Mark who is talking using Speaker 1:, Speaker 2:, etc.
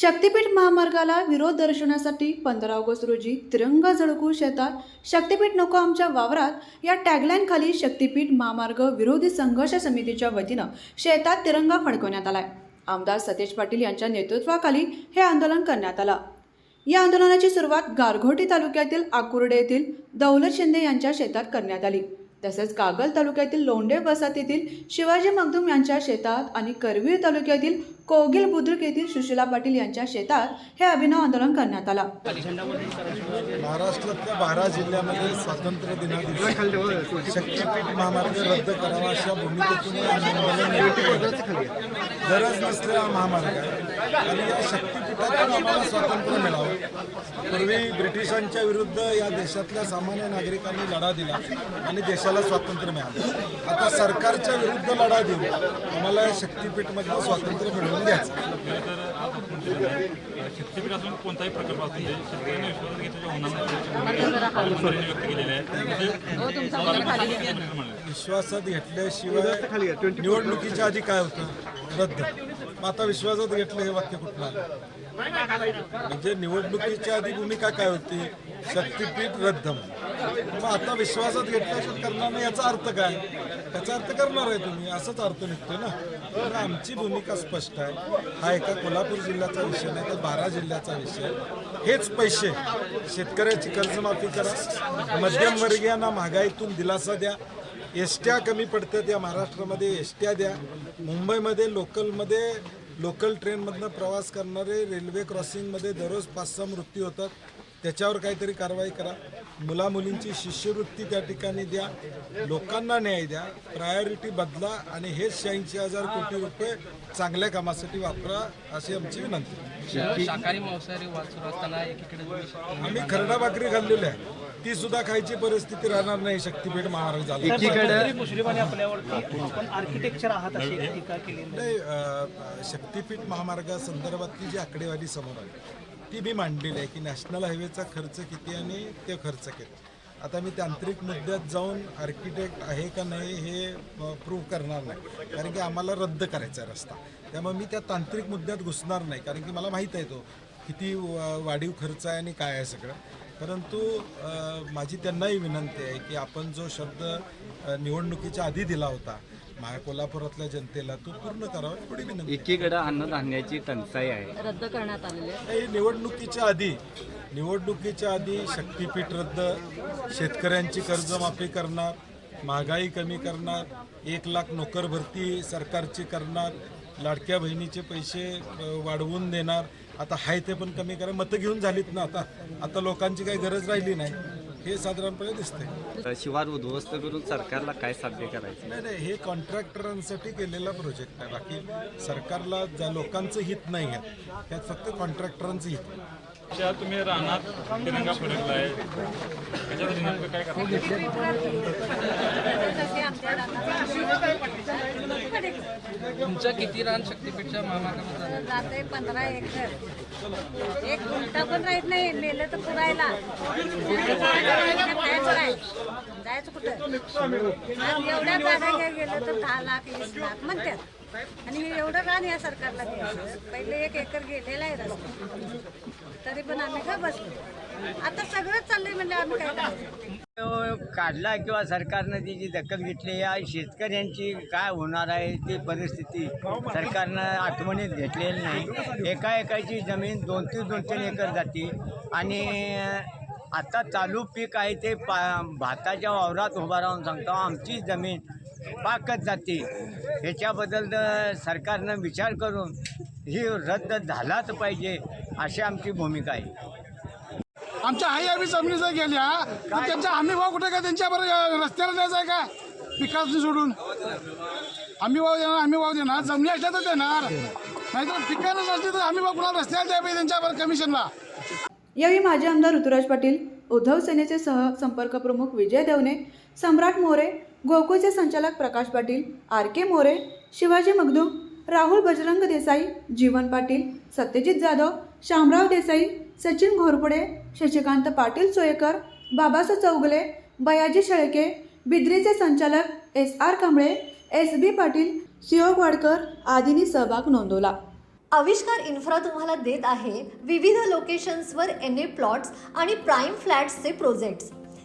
Speaker 1: शक्तीपीठ महामार्गाला विरोध दर्शवण्यासाठी पंधरा ऑगस्ट रोजी तिरंगा झळकू शेतात शक्तीपीठ नको आमच्या वावरात या टॅगलाईन खाली शक्तीपीठ महामार्ग विरोधी संघर्ष समितीच्या वतीनं शेतात तिरंगा फडकवण्यात आलाय. आमदार सतेज पाटील यांच्या नेतृत्वाखाली हे आंदोलन करण्यात आलं. या आंदोलनाची सुरुवात गारघोटी तालुक्यातील आकुर्डे येथील दौलत शिंदे यांच्या शेतात करण्यात आली. तसेच कागल तालुक्यातील लोंढे वसाहतीतील शिवाजी मगदूम यांच्या शेतात आणि करवीर तालुक्यातील कोगिल बुद्रुक येथील सुशीला पाटील यांच्या शेतात हे अभिनव आंदोलन करण्यात आलं.
Speaker 2: महाराष्ट्रातल्या बारा जिल्ह्यामध्ये स्वातंत्र्य दिनादिवशी शक्तीपीठ महामार्ग रद्द करावा अशा भूमिकेतून गरज नसलेला महामार्ग आणि या शक्तीपीठातून आम्हाला स्वातंत्र्य मिळावं. पूर्वी ब्रिटिशांच्या विरुद्ध या देशातल्या सामान्य नागरिकांनी लढा दिला आणि देशाला स्वातंत्र्य मिळालं. आता सरकारच्या विरुद्ध लढा देऊन आम्हाला या शक्तीपीठमधलं स्वातंत्र्य मिळवून द्यायचं
Speaker 3: कोणताही प्रकल्प असू शेतकऱ्यांनी विश्वास घेतल्याच्या
Speaker 2: विश्वासात घेतल्याशिवाय निवडणुकीच्या आधी काय होतं? रद्द. आता विश्वासात घेतलं हे वाक्य कुठलं आलं? म्हणजे निवडणुकीच्या आधी भूमिका काय होती? शक्तीपीठ रद्द मग आता विश्वासात घेतल्याशिवाय करणार नाही याचा अर्थ काय? त्याचा अर्थ करणार आहे तुम्ही असंच अर्थ निघतोय ना. तर आमची भूमिका स्पष्ट आहे. हा एका कोल्हापूर जिल्ह्याचा विषय नाही तर बारा जिल्ह्याचा विषय हेच पैसे शेतकऱ्याची कर्जमाफी करा. मध्यमवर्गीयांना महागाईतून दिलासा द्या. एसट्या कमी पडतात या महाराष्ट्रामध्ये एसट्या द्या. मुंबईमध्ये लोकलमध्ये लोकल ट्रेनमधनं प्रवास करणारे रेल्वे क्रॉसिंगमध्ये दररोज पाच सहा मृत्यू होतात. त्याच्यावर काहीतरी कारवाई करा. मुलामुलींची शिष्यवृत्ती त्या ठिकाणी द्या. लोकांना न्याय द्या. प्रायोरिटी बदला आणि हेच शहाऐंशी हजार कोटी रुपये चांगल्या कामासाठी वापरा अशी आमची विनंती. आम्ही खरडा भाकरी खाल्लेली आहे. ती सुद्धा खायची परिस्थिती राहणार नाही. शक्तीपीठ महाराज झाला.
Speaker 4: एकीकडे मुश्रीफाने आपल्यावरती आपण आर्किटेक्चर आहात अशी टीका केली.
Speaker 2: नाही शक्तीपीठ महामार्गासंदर्भातली जी आकडेवारी समोर आली ती मी मांडलेली आहे की नॅशनल हायवेचा खर्च किती आणि ते खर्च किती. आता मी तांत्रिक मुद्द्यात जाऊन आर्किटेक्ट आहे का नाही हे प्रूव्ह करणार नाही. कारण की आम्हाला रद्द करायचा आहे रस्ता. त्यामुळे मी त्या तांत्रिक मुद्द्यात घुसणार नाही. कारण की मला माहीत आहे तो किती वा- वाढीव खर्च आहे आणि काय आहे सगळं. परंतु माझी त्यांनाही विनंती आहे की आपण जो शब्द निवडणुकीच्या आधी दिला होता मा कोल्हापुरातल्या जनतेला तो पूर्ण करावा एवढी विनंती.
Speaker 5: एकीकडे अन्नधान्याची टंचाई आहे.
Speaker 6: रद्द करण्यात आलेले आहे.
Speaker 2: हे निवडणुकीच्या आधी निवडणुकीच्या आधी शक्तीपीठ रद्द शेतकऱ्यांची कर्जमाफी करणार महागाई कमी करणार एक लाख नोकर भरती सरकारची करणार लाडक्या बहिणीचे पैसे अ, वाढवून देणार. आता हाय ते पण कमी करा. मतं घेऊन झालीत ना आता. आता लोकांची काही गरज राहिली नाही. हे साधारणपणे दिसतंय.
Speaker 5: शिवार उद्ध्वस्त करून सरकारला काय साध्य करायचं?
Speaker 2: नाही नाही हे कॉन्ट्रॅक्टरांसाठी केलेला प्रोजेक्ट आहे. बाकी सरकारला ज्या लोकांचं हित नाही आहे त्यात फक्त कॉन्ट्रॅक्टरांचं हित आहे.
Speaker 3: तुम्ही रानात तिरंगा फडकला आहे त्याच्यासाठी नेमकं काय करणार
Speaker 7: तुमचं किती रान शक्तीपीठच्या महामार्गामध्ये
Speaker 8: पंधरा एकर. एक घंटा पण राहत नाही नेलं तर पुरायला काय? जायचं कुठं? एवढ्या जागा गेलं तर दहा लाख वीस लाख म्हणतात. आणि एवढं रान या सरकारला घ्यायचं पहिले एक एकर गेलेला आहे रस्ता. तरी पण आम्ही का बसलो? आता सगळंच चाललंय म्हणजे आम्ही काय करायचं?
Speaker 9: काढला किंवा सरकारनं ती जी दखल घेतली या शेतकऱ्यांची काय होणार आहे ती परिस्थिती सरकारनं आठवणीत घेतलेली नाही. एका एकाची जमीन दोन तीन दोन तीन एकर जाते आणि आता चालू पीक आहे ते पा भाताच्या वावरात उभा राहून सांगतो आमची जमीन पाकच जाते. ह्याच्याबद्दल तर सरकारनं विचार करून ही रद्द झालाच पाहिजे अशी आमची भूमिका आहे.
Speaker 10: आमच्या हाई आम्ही जमिनीचा गेल्या तर त्यांचा हमी भाव कुठे का? त्यांच्याबरोबर रस्त्याला द्यायचा आहे का? पिकाची सोडून. आम्ही भाव देणार आम्ही भाव देणार. जमिनी असल्या तर देणार. नाहीतर पिकानंच असली तर आम्ही भाव कुणाला रस्त्याला द्या पाहिजे त्यांच्याबरोबर कमिशनला
Speaker 1: यावेळी माजी आमदार ऋतुराज पाटील उद्धव सेनेचे सह संपर्क प्रमुख विजय देवणे सम्राट मोरे गोकुळचे संचालक प्रकाश पाटील आर के मोरे शिवाजी मगदूम राहुल बजरंग देसाई जीवन पाटील सत्यजित जाधव शामराव देसाई सचिन घोरपडे शशिकांत पाटील सोयकर बाबासाहेब चौगले बयाजी शेळके बिद्रीचे संचालक S R Kamble S B Patil CEO Wadkar आदींनी सहभाग नोंदवला.
Speaker 6: आविष्कार इन्फ्रा तुम्हाला देत आहे विविध लोकेशन्सवर एन ए प्लॉट्स आणि प्राईम फ्लॅट्सचे प्रोजेक्ट्स